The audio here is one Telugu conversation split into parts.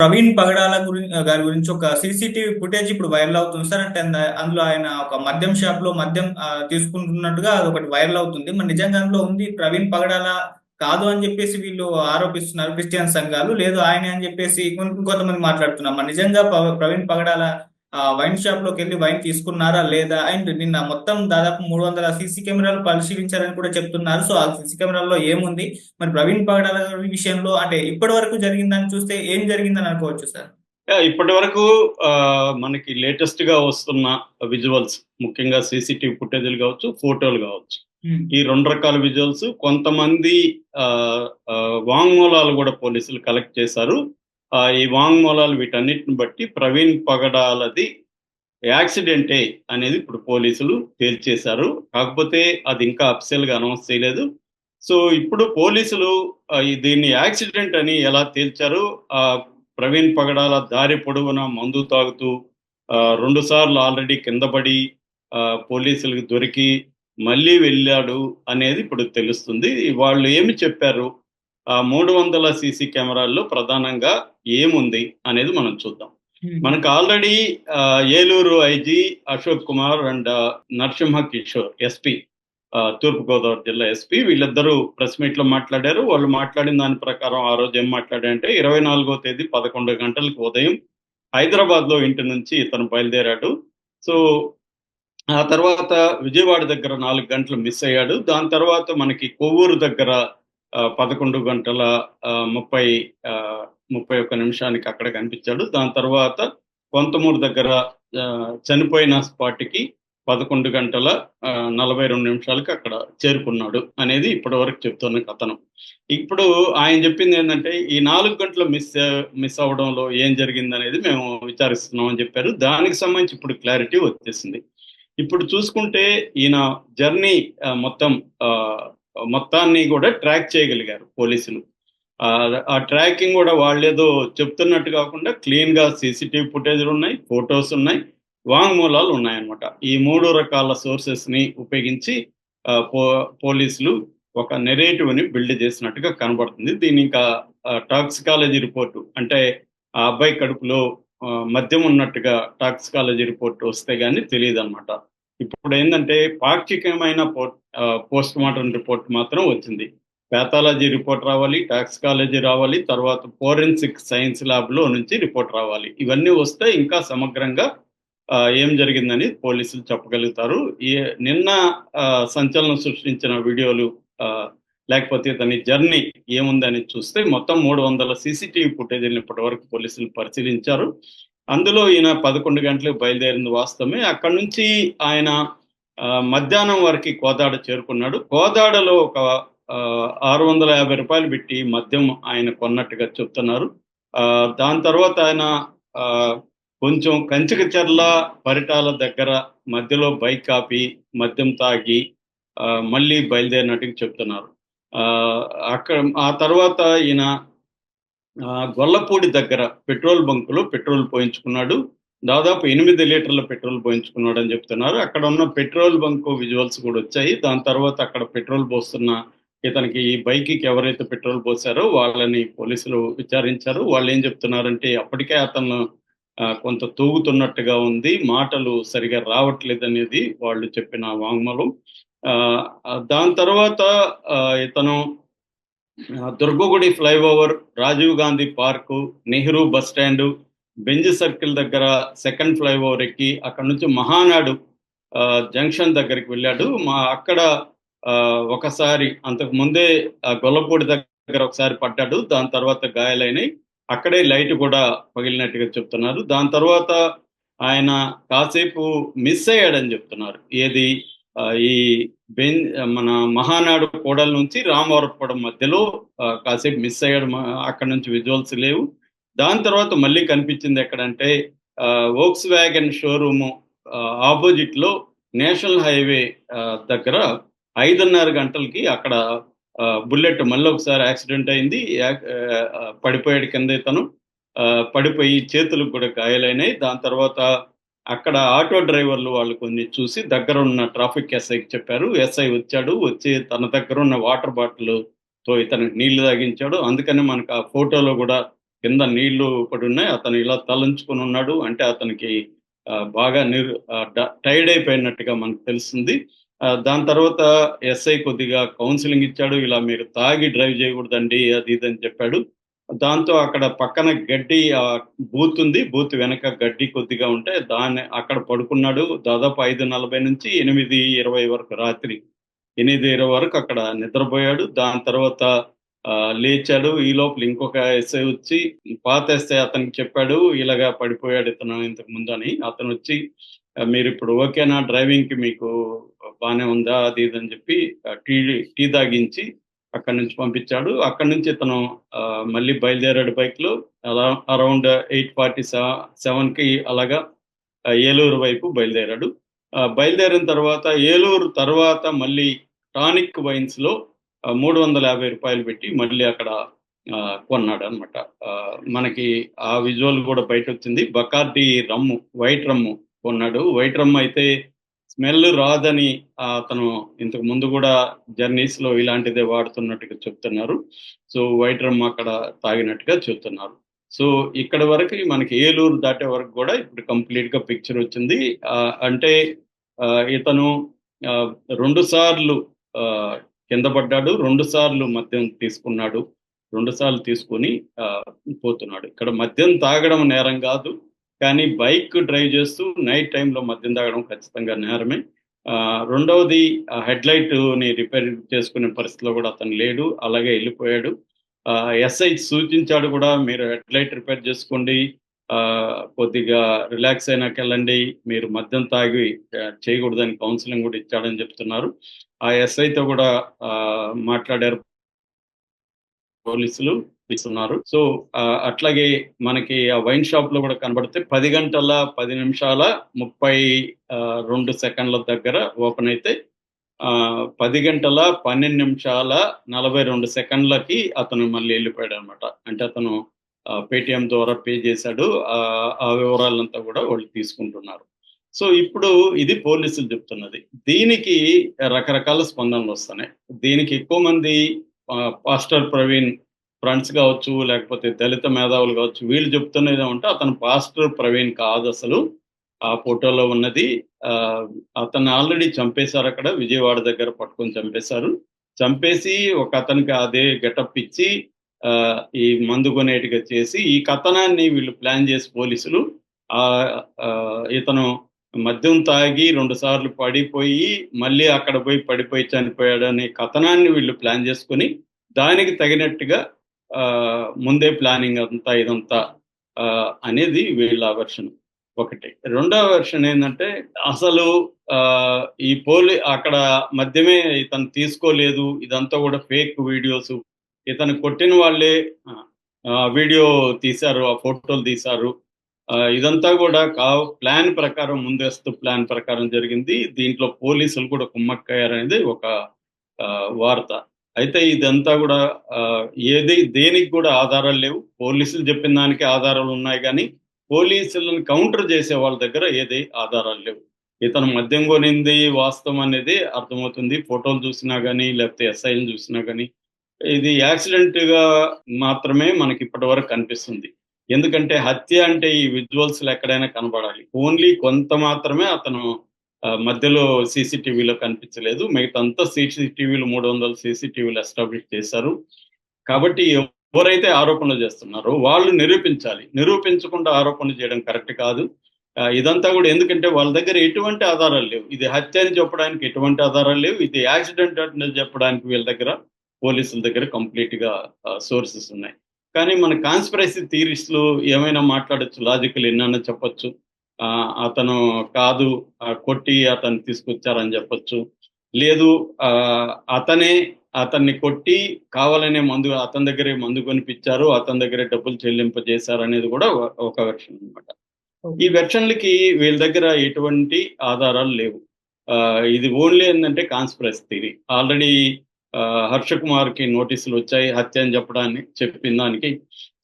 ప్రవీణ్ పగడాల గురించి గారి గురించి ఒక సీసీటీవీ ఫుటేజ్ ఇప్పుడు వైరల్ అవుతుంది సార్. అంటే అందులో ఆయన ఒక మద్యం షాప్లో మద్యం తీసుకుంటున్నట్టుగా అది ఒకటి వైరల్ అవుతుంది. మరి నిజంగా అందులో ఉంది ప్రవీణ్ పగడాల కాదు అని చెప్పేసి వీళ్ళు ఆరోపిస్తున్నారు క్రిస్టియన్ సంఘాలు. లేదు ఆయన అని చెప్పేసి కొంతమంది మాట్లాడుతున్నారు. మరి నిజంగా ప్రవీణ్ పగడాల వైన్ షాప్లోకి వెళ్ళి వైన్ తీసుకున్నారా లేదా? అండ్ నిన్న మొత్తం దాదాపు మూడు వందల సీసీ కెమెరాలు పరిశీలించారని కూడా చెప్తున్నారు. సో ఆ సీసీ కెమెరాల్లో ఏముంది? మరి ప్రవీణ్ పగడాల విషయంలో అంటే ఇప్పటి వరకు జరిగిందని చూస్తే ఏం జరిగిందని అనుకోవచ్చు సార్? ఇప్పటి వరకు మనకి లేటెస్ట్గా వస్తున్న విజువల్స్ ముఖ్యంగా సీసీటీవీ ఫుటేజీలు కావచ్చు ఫోటోలు కావచ్చు. ఈ రెండు రకాల విజువల్స్ కొంతమంది వాంగ్మూలాలు కూడా పోలీసులు కలెక్ట్ చేశారు. ఈ వాంగ్మూలాలు వీటన్నిటిని బట్టి ప్రవీణ్ పగడాలది యాక్సిడెంటే అనేది ఇప్పుడు పోలీసులు తేల్చేశారు. కాకపోతే అది ఇంకా అఫిషియల్గా అనౌన్స్ చేయలేదు. సో ఇప్పుడు పోలీసులు దీన్ని యాక్సిడెంట్ అని ఎలా తేల్చారు? ఆ ప్రవీణ్ పగడాల దారి పొడవునా మందు తాగుతూ రెండు సార్లు ఆల్రెడీ కింద పడి ఆ, పోలీసులకు దొరికి మళ్ళీ వెళ్ళాడు అనేది ఇప్పుడు తెలుస్తుంది. వాళ్ళు ఏమి చెప్పారు? మూడు వందల సీసీ కెమెరాల్లో ప్రధానంగా ఏముంది అనేది మనం చూద్దాం. మనకు already Eluru IG Ashok Kumar and Narasimha Kishore SP తూర్పుగోదావరి జిల్లా ఎస్పీ వీళ్ళిద్దరూ ప్రెస్ మీట్లో మాట్లాడారు. వాళ్ళు మాట్లాడిన దాని ప్రకారం ఆ రోజు ఏం మాట్లాడారంటే ఇరవై నాలుగో తేదీ పదకొండు గంటలకు ఉదయం హైదరాబాద్లో ఇంటి నుంచి ఇతను బయలుదేరాడు. సో ఆ తర్వాత విజయవాడ దగ్గర నాలుగు గంటలు మిస్ అయ్యాడు. దాని తర్వాత మనకి కొవ్వూరు దగ్గర పదకొండు గంటల ముప్పై ఆ, ముప్పై ఒక్క నిమిషానికి అక్కడ కనిపించాడు. దాని తర్వాత కొంతమూరు దగ్గర చనిపోయిన స్పాట్కి పదకొండు గంటల నలభై రెండు నిమిషాలకి అక్కడ చేరుకున్నాడు అనేది ఇప్పటి వరకు చెప్తున్న కథనం. ఇప్పుడు ఆయన చెప్పింది ఏంటంటే ఈ నాలుగు గంటలు మిస్ మిస్ అవడంలో ఏం జరిగింది అనేది మేము విచారిస్తున్నాం అని చెప్పారు. దానికి సంబంధించి ఇప్పుడు క్లారిటీ వచ్చేసింది. ఇప్పుడు చూసుకుంటే ఈయన జర్నీ మొత్తం ఆ, మొత్తాన్ని కూడా ట్రాక్ చేయగలిగారు పోలీసులు. ఆ, ఆ ట్రాకింగ్ కూడా వాళ్ళేదో చెప్తున్నట్టు కాకుండా క్లీన్గా సీసీటీవీ ఫుటేజ్లు ఉన్నాయి ఫొటోస్ ఉన్నాయి వాంగ్మూలాలు ఉన్నాయన్నమాట. ఈ మూడు రకాల సోర్సెస్ని ఉపయోగించి ఆ, పో పోలీసులు ఒక నెరేటివ్ని బిల్డ్ చేసినట్టుగా కనబడుతుంది. దీని ఇంకా టాక్సికాలజీ రిపోర్టు అంటే ఆ అబ్బాయి కడుపులో మద్యం ఉన్నట్టుగా టాక్సికాలజీ రిపోర్ట్ వస్తే కానీ తెలియదు అనమాట ఇప్పుడు ఏంటంటే పాక్షికమైన పోస్ట్ మార్టం రిపోర్ట్ మాత్రం వచ్చింది. ప్యాథాలజీ రిపోర్ట్ రావాలి టాక్సికాలజీ రావాలి తర్వాత ఫోరెన్సిక్ సైన్స్ ల్యాబ్లో నుంచి రిపోర్ట్ రావాలి. ఇవన్నీ వస్తే ఇంకా సమగ్రంగా ఆ, ఏం జరిగిందని పోలీసులు చెప్పగలుగుతారు. ఈ నిన్న ఆ, సంచలనం సృష్టించిన వీడియోలు ఆ, లేకపోతే దాని జర్నీ ఏముందని చూస్తే మొత్తం మూడు వందల సీసీటీవీ ఫుటేజీలను ఇప్పటి వరకు పోలీసులు పరిశీలించారు. అందులో ఈయన పదకొండు గంటలకు బయలుదేరింది వాస్తవమే. అక్కడి నుంచి ఆయన మధ్యాహ్నం వరకు కోదాడ చేరుకున్నాడు. కోదాడలో ఒక ఆరు వందల యాభై రూపాయలు పెట్టి మద్యం ఆయన కొన్నట్టుగా చెప్తున్నారు. దాని తర్వాత ఆయన కొంచెం కొంచెం కంచికచర్ల పరిటాల దగ్గర మధ్యలో బైక్ ఆపి మద్యం తాగి మళ్ళీ బయలుదేరినట్టుగా చెప్తున్నారు. అక్కడ ఆ తర్వాత ఈయన గొల్లపూడి దగ్గర పెట్రోల్ బంకులో పెట్రోల్ పోయించుకున్నాడు. దాదాపు ఎనిమిది లీటర్ల పెట్రోల్ పోయించుకున్నాడు అని చెప్తున్నారు. అక్కడ ఉన్న పెట్రోల్ బంక్ విజువల్స్ కూడా వచ్చాయి. దాని తర్వాత అక్కడ పెట్రోల్ పోస్తున్న ఇతనికి ఈ బైక్కి ఎవరైతే పెట్రోల్ పోసారో వాళ్ళని పోలీసులు విచారించారు. వాళ్ళు ఏం చెప్తున్నారంటే అప్పటికే అతను కొంత తూగుతున్నట్టుగా ఉంది. మాటలు సరిగా రావట్లేదు అనేది వాళ్ళు చెప్పిన వాంగ్మూలం. ఆ, దాని తర్వాత ఆ, ఇతను దుర్గగుడి flyover Rajiv Gandhi park Nehru bus stand Benz circle దగ్గర సెకండ్ ఫ్లైఓవర్ ఎక్కి అక్కడ నుంచి మహానాడు ఆ, జంక్షన్ దగ్గరికి వెళ్ళాడు. మా అక్కడ ఆ, ఒకసారి అంతకు ముందే గొల్లపూడి దగ్గర ఒకసారి పడ్డాడు. దాని తర్వాత గాయాలైనవి అక్కడే లైట్ కూడా పగిలినట్టుగా చెప్తున్నారు. దాని తర్వాత ఆయన కాసేపు మిస్ అయ్యాడని చెప్తున్నారు. ఏది? ఈ బెన్ మన మహానాడు కోడల నుంచి రామవరపురం మధ్యలో కాసేపు మిస్ అయ్యాడు అక్కడ నుంచి విజువల్స్ లేవు. దాని తర్వాత మళ్ళీ కనిపించింది ఎక్కడంటే వోక్స్ వ్యాగన్ షోరూమ్ ఆపోజిట్లో నేషనల్ హైవే ఆ, దగ్గర ఐదున్నర గంటలకి అక్కడ బుల్లెట్ మళ్ళీ ఒకసారి యాక్సిడెంట్ అయింది. పడిపోయాడు కింద తను ఆ, పడిపోయి చేతులకు కూడా గాయాలైనాయి. దాని తర్వాత అక్కడ ఆటో డ్రైవర్లు వాళ్ళు కొన్ని చూసి దగ్గర ఉన్న ట్రాఫిక్ ఎస్ఐకి చెప్పారు. ఎస్ఐ వచ్చాడు వచ్చి తన దగ్గర ఉన్న వాటర్ బాటిల్తో ఇతనికి నీళ్ళు తాగించాడు. అందుకని మనకు ఆ ఫోటోలో కూడా కింద నీళ్ళు పడి ఉన్నాయి. అతను ఇలా తలంచుకుని ఉన్నాడు. అంటే అతనికి బాగా నిర్ టైర్డ్ అయిపోయినట్టుగా మనకు తెలుస్తుంది. దాని తర్వాత ఎస్ఐ కొద్దిగా కౌన్సిలింగ్ ఇచ్చాడు. ఇలా మీరు తాగి డ్రైవ్ చేయకూడదండి అది ఇది అని చెప్పాడు. దాంతో అక్కడ పక్కన గడ్డి బూత్ ఉంది. బూత్ వెనక గడ్డి కొద్దిగా ఉంటే దాన్ని అక్కడ పడుకున్నాడు. దాదాపు ఐదు నలభై నుంచి ఎనిమిది ఇరవై వరకు రాత్రి. ఎనిమిది ఇరవై వరకు అక్కడ నిద్రపోయాడు. దాని తర్వాత లేచాడు. ఈ లోపల ఇంకొక ఎస్ఐ వచ్చి పాత ఎస్ఐ అతనికి చెప్పాడు ఇలాగా పడిపోయాడు ఇతను ఇంతకు ముందు అని. అతను వచ్చి మీరు ఇప్పుడు ఓకేనా? డ్రైవింగ్కి మీకు బాగానే ఉందా? అది ఇది అని చెప్పి టీ టీ తాగించి అక్కడి నుంచి పంపించాడు. అక్కడి నుంచి ఇతను ఆ, మళ్ళీ బయలుదేరాడు బైక్లో అలా అరౌండ్ ఎయిట్ ఫార్టీ సెవెన్కి అలాగా ఏలూరు వైపు బయలుదేరాడు. ఆ, బయలుదేరిన తర్వాత ఏలూరు తర్వాత మళ్ళీ టానిక్ వైన్స్లో మూడు వందల యాభై రూపాయలు పెట్టి మళ్ళీ అక్కడ ఆ, కొన్నాడు అనమాట మనకి ఆ విజువల్ కూడా బయట వచ్చింది బకార్డి రమ్ము వైట్ రమ్ము కొన్నాడు. వైట్ రమ్ము అయితే స్మెల్ రాదని ఆ, అతను ఇంతకు ముందు కూడా జర్నీస్లో ఇలాంటిదే వాడుతున్నట్టుగా చెప్తున్నారు. సో వైట్ రమ్ అక్కడ తాగినట్టుగా చెప్తున్నారు. సో ఇక్కడ వరకు మనకి ఏలూరు దాటే వరకు కూడా ఇప్పుడు కంప్లీట్గా పిక్చర్ వచ్చింది. ఆ, అంటే ఆ, ఇతను ఆ, రెండు సార్లు ఆ, కింద పడ్డాడు రెండు సార్లు మద్యం తీసుకున్నాడు రెండు సార్లు తీసుకుని ఆ, పోతున్నాడు. ఇక్కడ మద్యం తాగడం నేరం కాదు. కానీ బైక్ డ్రైవ్ చేస్తూ నైట్ టైంలో మద్యం తాగడం ఖచ్చితంగా నేరమే. ఆ, రెండవది హెడ్ లైట్ని రిపేర్ చేసుకునే పరిస్థితిలో కూడా అతను లేడు అలాగే వెళ్ళిపోయాడు. ఎస్ఐ సూచించాడు కూడా మీరు హెడ్ లైట్ రిపేర్ చేసుకోండి ఆ, కొద్దిగా రిలాక్స్ అయినాక వెళ్ళండి మీరు మద్యం తాగి చేయకూడదని కౌన్సిలింగ్ కూడా ఇచ్చాడని చెప్తున్నారు. ఆ ఎస్ఐతో కూడా ఆ, మాట్లాడారు. పోలీసులు ఇస్తున్నారు. సో అట్లాగే మనకి ఆ వైన్ షాప్లో కూడా కనబడితే పది గంటల పది నిమిషాల ముప్పై ఆ, రెండు సెకండ్ల దగ్గర ఓపెన్ అయితే ఆ, పది గంటల పన్నెండు నిమిషాల నలభై రెండు సెకండ్లకి అతను మళ్ళీ వెళ్ళిపోయాడు అనమాట అంటే అతను పేటిఎం ద్వారా పే చేశాడు. ఆ, వివరాలంతా కూడా వాళ్ళు తీసుకుంటున్నారు. సో ఇప్పుడు ఇది పోలీసులు చెప్తున్నది. దీనికి రకరకాల స్పందనలు వస్తున్నాయి. దీనికి ఎక్కువ మంది పాస్టర్ ప్రవీణ్ ఫ్రెండ్స్ కావచ్చు లేకపోతే దళిత మేధావులు కావచ్చు వీళ్ళు చెప్తున్నది ఏమంటే అతను పాస్టర్ ప్రవీణ్ కాదు అసలు. ఆ ఫోటోలో ఉన్నది. ఆ, అతను ఆల్రెడీ చంపేశారు అక్కడ విజయవాడ దగ్గర పట్టుకొని చంపేశారు. చంపేసి ఒక అతనికి అదే గెటప్ ఇచ్చి ఆ, ఈ మందు కొనేటిగా చేసి ఈ కథనాన్ని వీళ్ళు ప్లాన్ చేసి పోలీసులు ఆ ఆ, ఇతను మద్యం తాగి రెండు సార్లు పడిపోయి మళ్ళీ అక్కడ పోయి పడిపోయి చనిపోయాడు అనే కథనాన్ని వీళ్ళు ప్లాన్ చేసుకుని దానికి తగినట్టుగా ఆ, ముందే ప్లానింగ్ అంతా ఇదంతా ఆ, అనేది వీళ్ళ వెర్షన్ ఒకటి. రెండవ వెర్షన్ ఏంటంటే అసలు ఆ, ఈ పోలీ అక్కడ మద్యమే ఇతను తీసుకోలేదు ఇదంతా కూడా ఫేక్ వీడియోస్. ఇతను కొట్టిన వాళ్ళే వీడియో తీశారు ఆ ఫోటోలు తీశారు. ఇదంతా కూడా కా ప్లాన్ ప్రకారం ముందస్తు ప్లాన్ ప్రకారం జరిగింది. దీంట్లో పోలీసులు కూడా కుమ్మక్కయ్యారనేది ఒక వార్త. అయితే ఇదంతా కూడా ఏది దేనికి కూడా ఆధారాలు లేవు. పోలీసులు చెప్పిన దానికి ఆధారాలు ఉన్నాయి కానీ పోలీసులను కౌంటర్ చేసే వాళ్ళ దగ్గర ఏది ఆధారాలు లేవు. ఇతను మద్యం కొనింది వాస్తవం అనేది అర్థమవుతుంది. ఫోటోలు చూసినా కానీ లేకపోతే ఎస్ఐలు చూసినా కానీ ఇది యాక్సిడెంట్గా మాత్రమే మనకి ఇప్పటి వరకు కనిపిస్తుంది. ఎందుకంటే హత్య అంటే ఈ విజువల్స్ ఎక్కడైనా కనబడాలి. ఓన్లీ కొంత మాత్రమే అతను మధ్యలో సీసీటీవీలో కనిపించలేదు. మిగతా అంతా సీసీటీవీలు మూడు వందల సీసీటీవీలు ఎస్టాబ్లిష్ చేశారు. కాబట్టి ఎవరైతే ఆరోపణలు చేస్తున్నారో వాళ్ళు నిరూపించాలి. నిరూపించకుండా ఆరోపణలు చేయడం కరెక్ట్ కాదు. ఇదంతా కూడా ఎందుకంటే వాళ్ళ దగ్గర ఎటువంటి ఆధారాలు లేవు. ఇది హత్య అని చెప్పడానికి ఎటువంటి ఆధారాలు లేవు. ఇది యాక్సిడెంట్ అని చెప్పడానికి వీళ్ళ దగ్గర పోలీసుల దగ్గర కంప్లీట్గా సోర్సెస్ ఉన్నాయి. కానీ మన కాన్స్పిరసీ థీరీస్లు ఏమైనా మాట్లాడచ్చు? లాజికల్ ఎన్నన్నా చెప్పొచ్చు. ఆ, అతను కాదు కొట్టి అతన్ని తీసుకొచ్చారని చెప్పొచ్చు. లేదు ఆ, అతనే అతన్ని కొట్టి కావాలనే మందు అతని దగ్గరే మందు కొనిపించారు అతని దగ్గరే డబ్బులు చెల్లింపజేశారు అనేది కూడా ఒక- వెర్షన్ అన్నమాట. ఈ వెర్షన్లకి వీళ్ళ దగ్గర ఎటువంటి ఆధారాలు లేవు. ఇది ఓన్లీ ఏంటంటే కాన్స్పిరసీ థియరీ ఆల్రెడీ హర్ష కుమార్కి నోటీసులు వచ్చాయి హత్య అని చెప్పడానికి చెప్పిన దానికి.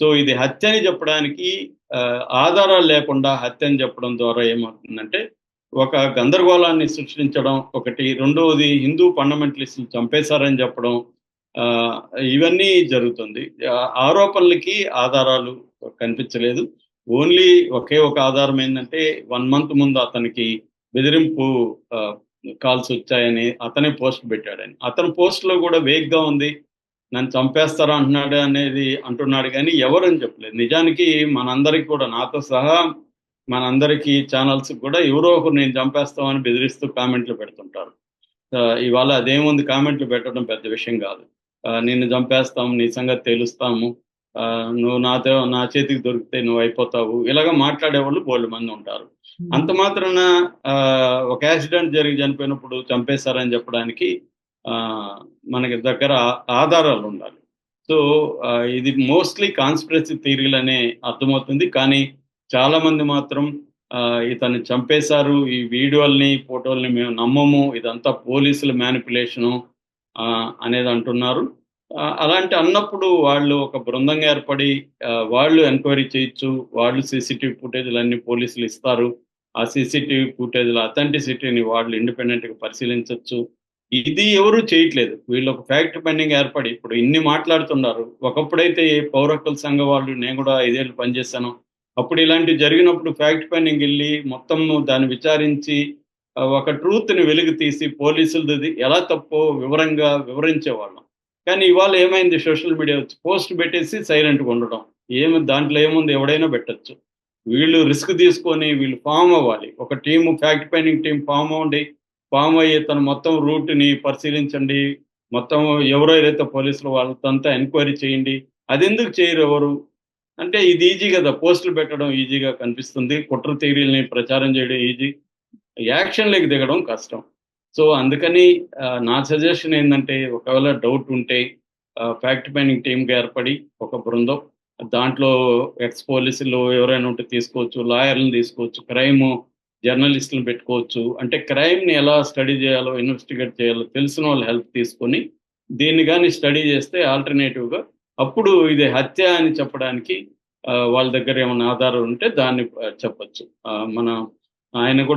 సో ఇది హత్య అని చెప్పడానికి ఆ, ఆధారాలు లేకుండా హత్య అని చెప్పడం ద్వారా ఏమవుతుందంటే ఒక గందరగోళాన్ని సృష్టించడం ఒకటి. రెండవది హిందూ ఫండమెంటలిస్టులు చంపేశారని చెప్పడం ఆ, ఇవన్నీ జరుగుతుంది. ఆరోపణలకి ఆధారాలు కనిపించలేదు. ఓన్లీ ఒకే ఒక ఆధారం ఏంటంటే వన్ మంత్ ముందు అతనికి బెదిరింపు కాల్స్ వచ్చాయని అతనే పోస్ట్ పెట్టాడని. అతని పోస్ట్లో కూడా వేగ్గా ఉంది నన్ను చంపేస్తారా అంటున్నాడు అనేది అంటున్నాడు కానీ ఎవరని చెప్పలేదు. నిజానికి మనందరికి కూడా నాతో సహా మనందరికీ ఛానల్స్ కూడా ఎవరో ఒకరు నేను చంపేస్తామని బెదిరిస్తూ కామెంట్లు పెడుతుంటారు. ఇవాళ అదేముంది కామెంట్లు పెట్టడం పెద్ద విషయం కాదు. నిన్ను చంపేస్తాము నీ సంగతి తెలుస్తాము. ఆ, నువ్వు నాతో నా చేతికి దొరికితే నువ్వు అయిపోతావు. ఇలాగ మాట్లాడేవాళ్ళు బోళ్ళు మంది ఉంటారు. Hmm. అంత మాత్రాన ఆ, ఒక యాక్సిడెంట్ జరిగి చనిపోయినప్పుడు చంపేశారని చెప్పడానికి ఆ, మనకి దగ్గర ఆధారాలు ఉండాలి సో ఇది మోస్ట్లీ కాన్స్పిరసీ థీరీలనే అర్థమవుతుంది. కానీ చాలా మంది మాత్రం ఆ, ఇతన్ని చంపేశారు. ఈ వీడియోల్ని ఫోటోల్ని మేము నమ్మము. ఇదంతా పోలీసుల మ్యానిపులేషను అనేది అంటున్నారు. అలాంటి అన్నప్పుడు వాళ్ళు ఒక బృందంగా ఏర్పడి వాళ్ళు ఎంక్వైరీ చేయొచ్చు. వాళ్ళు సీసీటీవీ ఫుటేజ్లు అన్ని పోలీసులు ఇస్తారు. ఆ సీసీటీవీ ఫుటేజ్ల అథెంటిసిటీని వాళ్ళు ఇండిపెండెంట్గా పరిశీలించవచ్చు ఇది ఎవరు చేయట్లేదు. వీళ్ళు ఒక ఫ్యాక్ట్ పెండింగ్ ఏర్పడి ఇప్పుడు ఇన్ని మాట్లాడుతున్నారు. ఒకప్పుడైతే పౌర హక్కుల సంఘం వాళ్ళు నేను కూడా ఐదేళ్ళు పనిచేశాను. అప్పుడు ఇలాంటివి జరిగినప్పుడు ఫ్యాక్ట్ పెండింగ్ వెళ్ళి మొత్తం దాన్ని విచారించి ఒక ట్రూత్ని వెలుగు తీసి పోలీసులది ఎలా తప్పో వివరంగా వివరించేవాళ్ళం. కానీ ఇవాళ ఏమైంది సోషల్ మీడియా పోస్ట్ పెట్టేసి సైలెంట్గా ఉండడం. ఏమి దాంట్లో ఏముంది ఎవడైనా పెట్టచ్చు. వీళ్ళు రిస్క్ తీసుకొని వీళ్ళు ఫామ్ అవ్వాలి. ఒక team fact finding team form అవ్వండి. ఫామ్ అయ్యి తన మొత్తం రూట్ని పరిశీలించండి. మొత్తం ఎవరో పోలీసులు వాళ్ళంతా ఎంక్వైరీ చేయండి. అది ఎందుకు చేయరు ఎవరు? అంటే ఇది ఈజీ కదా. పోస్టులు పెట్టడం ఈజీగా కనిపిస్తుంది. కుట్ర థియరీలని ప్రచారం చేయడం ఈజీ. యాక్షన్లోకి దిగడం కష్టం. సో అందుకని నా సజెషన్ ఏంటంటే ఒకవేళ డౌట్ ఉంటే ఫ్యాక్ట్ ఫైండింగ్ టీమ్గా ఏర్పడి ఒక బృందం దాంట్లో ఎక్స్ పోలీసులు ఎవరైనా ఉంటే తీసుకోవచ్చు లాయర్లను తీసుకోవచ్చు క్రైమ్ జర్నలిస్టులను పెట్టుకోవచ్చు. అంటే క్రైమ్ని ఎలా స్టడీ చేయాలో ఇన్వెస్టిగేట్ చేయాలో తెలిసిన వాళ్ళు హెల్ప్ తీసుకొని దీన్ని కానీ స్టడీ చేస్తే ఆల్టర్నేటివ్గా అప్పుడు ఇది హత్య అని చెప్పడానికి ఆ, వాళ్ళ దగ్గర ఏమైనా ఆధారాలు ఉంటే దాన్ని చెప్పచ్చు చెప్పొచ్చు. ఆ, మన ఆయన కూడా